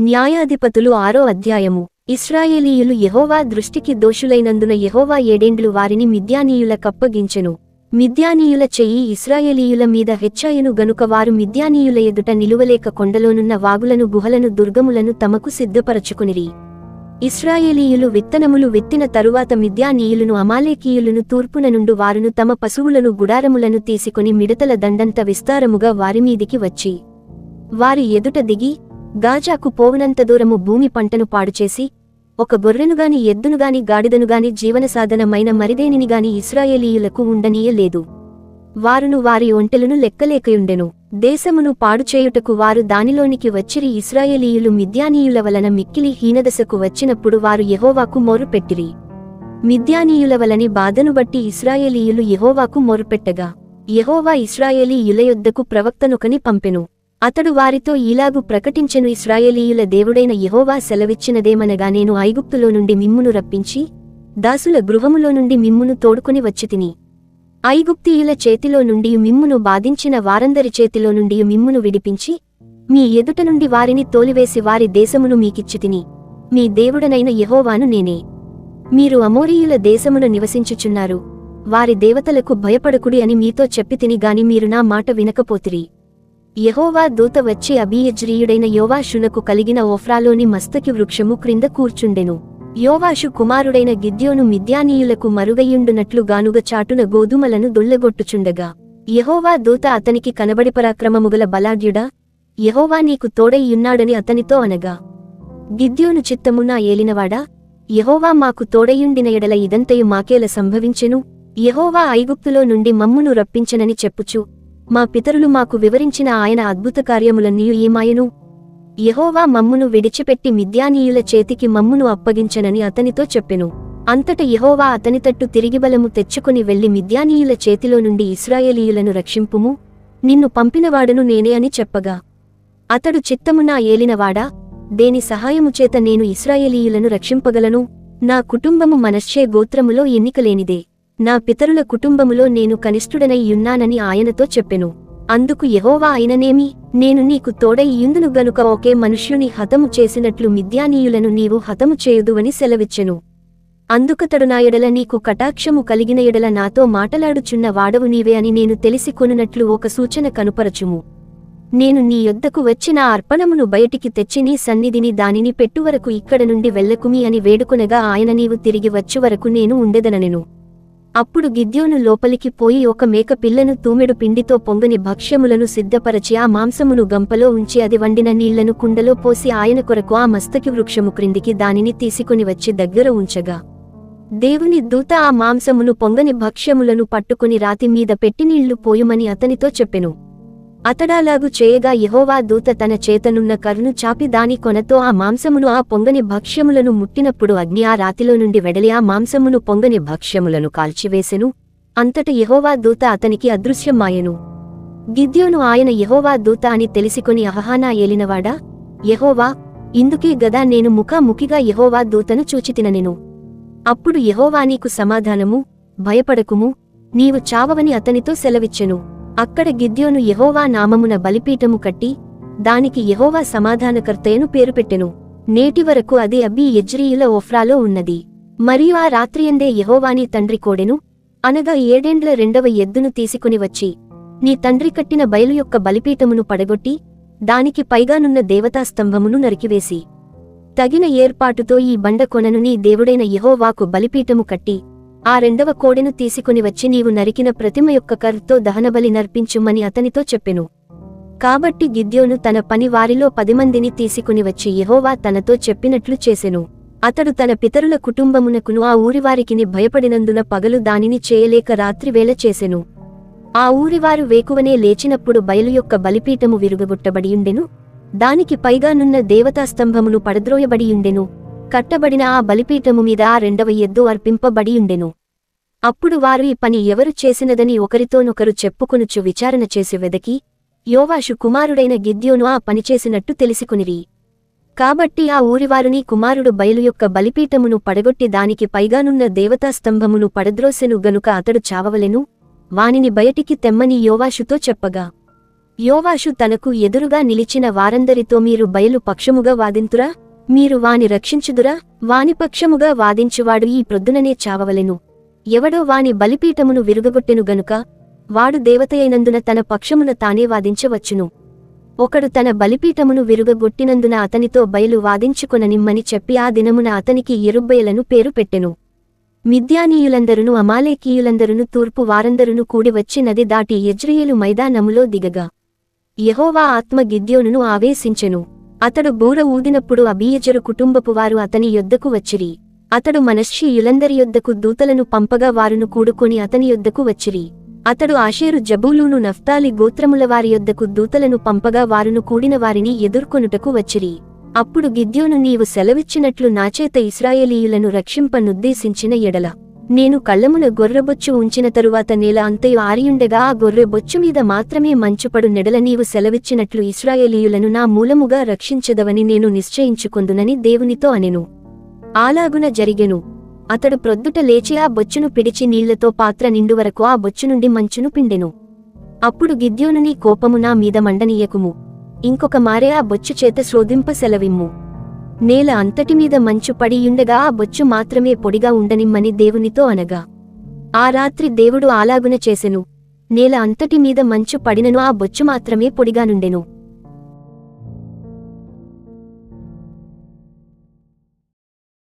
న్యాయాధిపతులు ఆరో అధ్యాయము. ఇస్రాయేలీయులు యహోవా దృష్టికి దోషులైనందున యహోవా ఏడేండ్లు వారిని మిద్యానీయుల కప్పగించెను. మిద్యానీయుల చెయ్యి ఇస్రాయేలీయుల మీద హెచ్చాయను గనుక వారు మిద్యానీయుల ఎదుట నిలువలేక కొండలోనున్న వాగులను గుహలను దుర్గములను తమకు సిద్ధపరచుకునిరి. ఇస్రాయేలీయులు విత్తనములు విత్తిన తరువాత మిద్యానీయులను అమాలేకీయులను తూర్పున నుండు వారును తమ పశువులను గుడారములను తీసుకుని మిడతల దండంత విస్తారముగా వారిమీదికి వచ్చి వారి ఎదుట దిగి గాజాకు పోవునంత దూరము భూమి పంటను పాడుచేసి ఒక గొర్రెనుగాని ఎద్దునుగాని గాడిదనుగాని జీవనసాధనమైన మరిదేనినిగాని ఇస్రాయేలీయులకు ఉండనీయలేదు. వారును వారి ఒంటెలను లెక్కలేకయుండెను. దేశమును పాడుచేయుటకు వారు దానిలోనికి వచ్చిరి ఇస్రాయేలీయులు మిద్యానీయుల వలన మిక్కిలి హీనదశకు వచ్చినప్పుడు వారు యహోవాకు మొరుపెట్టిరి. మిద్యానీయుల వలని బాధను బట్టి ఇస్రాయేలీయులు యహోవాకు మొరుపెట్టగా. యహోవా ఇస్రాయేలీ యులయొద్దకు ప్రవక్తనుకని పంపెను. అతడు వారితో ఈలాగు ప్రకటించెను ఇస్రాయేలీయుల దేవుడైన యహోవా సెలవిచ్చినదేమనగా నేను ఐగుప్తులో నుండి మిమ్మును రప్పించి దాసుల గృహములో నుండి మిమ్మును తోడుకుని వచ్చితిని ఐగుప్తీయుల చేతిలో నుండి మిమ్మును బాధించిన వారందరి చేతిలో నుండి మిమ్మును విడిపించి మీ ఎదుట నుండి వారిని తోలివేసి వారి దేశమును మీకిచ్చితిని మీ దేవుడనైన యహోవాను నేనే. మీరు అమోరీయుల దేశమును నివసించుచున్నారు వారి దేవతలకు భయపడకుడి అని మీతో చెప్పితిని గాని మీరు నా మాట వినకపోతిరి. యహోవా దూత వచ్చి అభియజ్రీయుడైన యోవాషునకు కలిగిన ఓఫ్రాలోని మస్తకి వృక్షము క్రింద కూర్చుండెను. యోవాషు కుమారుడైన గిద్యోను మిద్యానీయులకు మరుగయ్యుండునట్లు గానుగ చాటున గోధుమలను దొల్లగొట్టుచుండగా. యహోవా దూత అతనికి కనబడి పరాక్రమముగల బలాఢ్యుడా యెహోవా నీకు తోడైయున్నాడని అతనితో అనగా గిద్యోను చిత్తమున ఏలినవాడా యహోవా మాకు తోడయుండిన ఎడల ఇదంతయు మాకేల సంభవించెను యహోవా ఐగుప్తులో నుండి మమ్మును రప్పించనని చెప్పుచు మా పితరులు మాకు వివరించిన ఆయన అద్భుత కార్యములన్నీ ఏమాయను? యహోవా మమ్మును విడిచిపెట్టి మిద్యానీయుల చేతికి మమ్మును అప్పగించనని అతనితో చెప్పెను. అంతట యహోవా అతని తట్టు తిరిగి బలము తెచ్చుకుని వెళ్ళి మిద్యానీయుల చేతిలో నుండి ఇస్రాయేలీయులను రక్షింపుము. నిన్ను పంపినవాడను నేనే అని చెప్పగా. అతడు చిత్తమునా ఏలినవాడా? దేని సహాయము చేత నేను ఇస్రాయేలీయులను రక్షింపగలను? నా కుటుంబము మనశ్చే గోత్రములో ఎన్నికలేనిదే. నా పితరుల కుటుంబములో నేను కనిష్ఠుడనయ్యున్నానని ఆయనతో చెప్పెను. అందుకు యహోవా అయిననేమి? నేను నీకు తోడయ్యుందును గనుక ఒకే మనుష్యుని హతము చేసినట్లు మిద్యానీయులను నీవు హతము చేయుదువని సెలవిచ్చెను. అందుకతడు నా ఎడల నీకు కటాక్షము కలిగిన ఎడల నాతో మాటలాడుచున్న వాడవు నీవే అని నేను తెలిసి కొనునట్లు ఒక సూచన కనుపరచుము. నేను నీ యొద్దకు వచ్చిన అర్పణమును బయటికి తెచ్చి నీ సన్నిధిని దానిని పెట్టువరకు ఇక్కడ నుండి వెళ్ళకుమి అని వేడుకొనగా ఆయన నీవు తిరిగి వచ్చు వరకు నేను ఉండెదననెను. అప్పుడు గిద్యోను లోపలికి పోయి ఒక మేక పిల్లను తూమెడు పిండితో పొంగని భక్ష్యములను సిద్ధపరచి ఆ మాంసమును గంపలో ఉంచి అది వండిన నీళ్ళను కుండలో పోసి ఆయన కొరకు ఆ మస్తకి వృక్షము క్రిందికి దానిని తీసుకుని వచ్చి దగ్గర ఉంచగా. దేవుని దూత ఆ మాంసమును పొంగని భక్ష్యములను పట్టుకుని రాతి మీద పెట్టి నీళ్ళు పోయుమని అతనితో చెప్పెను. అతడాలాగు చేయగా యహోవా దూత తన చేతనున్న కరును చాపి దాని కొనతో ఆ మాంసమును ఆ పొంగని భక్ష్యములను ముట్టినప్పుడు అగ్ని ఆ రాతిలో నుండి వెడలి ఆ మాంసమును పొంగని భక్ష్యములను కాల్చివేసెను. అంతట యహోవా దూత అతనికి అదృశ్యమాయెను. గిద్యోను ఆయన యహోవా దూత అని తెలిసికొని అహహానా ఏలినవాడా? యహోవా ఇందుకే గదా నేను ముఖాముఖిగా యహోవా దూతను చూచితిననెను. అప్పుడు యహోవా నీకు సమాధానము భయపడకుము నీవు చావవని అతనితో సెలవిచ్చెను. అక్కడ గిద్యోను యహోవా నామమున బలిపీఠము కట్టి దానికి యహోవా సమాధానకర్తయను పేరు పెట్టెను. నేటి వరకు అది అబ్బి యజ్రీయుల ఓఫ్రాలో ఉన్నది. మరియు ఆ రాత్రియందే యహోవాని తండ్రి కోడెను అనగా ఏడేండ్ల రెండవ ఎద్దును తీసుకుని వచ్చి నీ తండ్రి కట్టిన బయలు యొక్క బలిపీఠమును పడగొట్టి దానికి పైగానున్న దేవతాస్తంభమును నరికివేసి. తగిన ఏర్పాటుతో ఈ బండ కొనను నీ దేవుడైన యెహోవాకు బలిపీఠము కట్టి ఆ రెండవ కోడెను తీసుకుని వచ్చి నీవు నరికిన ప్రతిమ యొక్క కర్తో దహనబలి నర్పించుమని అతనితో చెప్పెను. కాబట్టి గిద్యోను తన పని వారిలో పదిమందిని తీసుకుని వచ్చి యహోవా తనతో చెప్పినట్లు చేసెను. అతడు తన పితరుల కుటుంబమునకును ఆ ఊరివారికిని భయపడినందున పగలు దానిని చేయలేక రాత్రివేళ చేసెను. ఆ ఊరివారు వేకువనే లేచినప్పుడు బయలు యొక్క బలిపీఠము విరుగగొట్టబడియుండెను దానికి పైగానున్న దేవతాస్తంభమును పడద్రోయబడియుండెను కట్టబడిన ఆ బలిపీఠము మీద ఆ రెండవ ఎద్దు అర్పింపబడియుండెను. అప్పుడు వారు ఈ పని ఎవరు చేసినదని ఒకరితోనొకరు చెప్పుకొనుచు విచారణ చేసి వెదకి యోవాషు కుమారుడైన గిద్యోను ఆ పనిచేసినట్టు తెలుసుకునిరి. కాబట్టి ఆ ఊరివారుని కుమారుడు బయలు యొక్క బలిపీఠమును పడగొట్టి దానికి పైగానున్న దేవతాస్తంభమును పడద్రోసెను గనుక అతడు చావవలెను వానిని బయటికి తెమ్మని యోవాషుతో చెప్పగా యోవాషు తనకు ఎదురుగా నిలిచిన వారందరితో మీరు బయలు పక్షముగా వాదింతురా? మీరు వాని రక్షించుదురా వానిపక్షముగా వాదించువాడు ఈ ప్రొద్దుననే చావవలెను. ఎవడో వాని బలిపీఠమును విరుగగొట్టెను గనుక వాడు దేవతయైనందున తన పక్షమున తానే వాదించవచ్చును. ఒకడు తన బలిపీఠమును విరుగగొట్టినందున అతనితో బయలు వాదించుకొననిమ్మని చెప్పి ఆ దినమున అతనికి ఎరుబ్బయలను పేరు పెట్టెను. మిద్యానీయులందరును అమాలేకీయులందరును తూర్పు వారందరును కూడివచ్చి నది దాటి యజ్రియలు మైదానములో దిగగా. యహోవా ఆత్మ గిద్యోనును ఆవేశించెను. అతడు బూర ఊదినప్పుడు అబీయజరు కుటుంబపు వారు అతని యొద్దకు వచ్చిరి. అతడు మనశ్షీయులందరి యొద్దకు దూతలను పంపగా వారును కూడుకొని అతని యొద్దకు వచ్చిరి. అతడు ఆషేరు జబూలూను నఫ్తాలి గోత్రముల వారి యొద్దకు దూతలను పంపగా వారును కూడిన వారిని ఎదుర్కొనుటకు వచ్చిరి. అప్పుడు గిద్యోను నీవు సెలవిచ్చినట్లు నాచేత ఇస్రాయేలీయులను రక్షింపనుద్దేశించిన ఎడల. నేను కళ్ళమున గొర్రెబొచ్చు ఉంచిన తరువాత నేల అంతయు ఆరియుండగా ఆ గొర్రెబొచ్చు మీద మాత్రమే మంచుపడు నెడల నీవు సెలవిచ్చినట్లు ఇస్రాయేలీయులను నా మూలముగా రక్షించదవని నేను నిశ్చయించుకొందునని దేవునితో అనెను. ఆలాగున జరిగెను. అతడు ప్రొద్దుట లేచి ఆ బొచ్చును పిడిచి నీళ్ళతో పాత్ర నిండు వరకు ఆ బొచ్చు నుండి మంచును పిండెను. అప్పుడు గిద్యోనుని కోపము నా మీద మండనీయకుము. ఇంకొక మారే ఆ బొచ్చు చేత శోధింప సెలవిమ్ము. నేల అంతటిమీద మంచు పడియుండగా ఆ బొచ్చు మాత్రమే పొడిగా ఉండనిమ్మని దేవునితో అనగా ఆ రాత్రి దేవుడు ఆలాగున చేసెను. నేల అంతటిమీద మంచు పడినను ఆ బొచ్చు మాత్రమే పొడిగానుండెను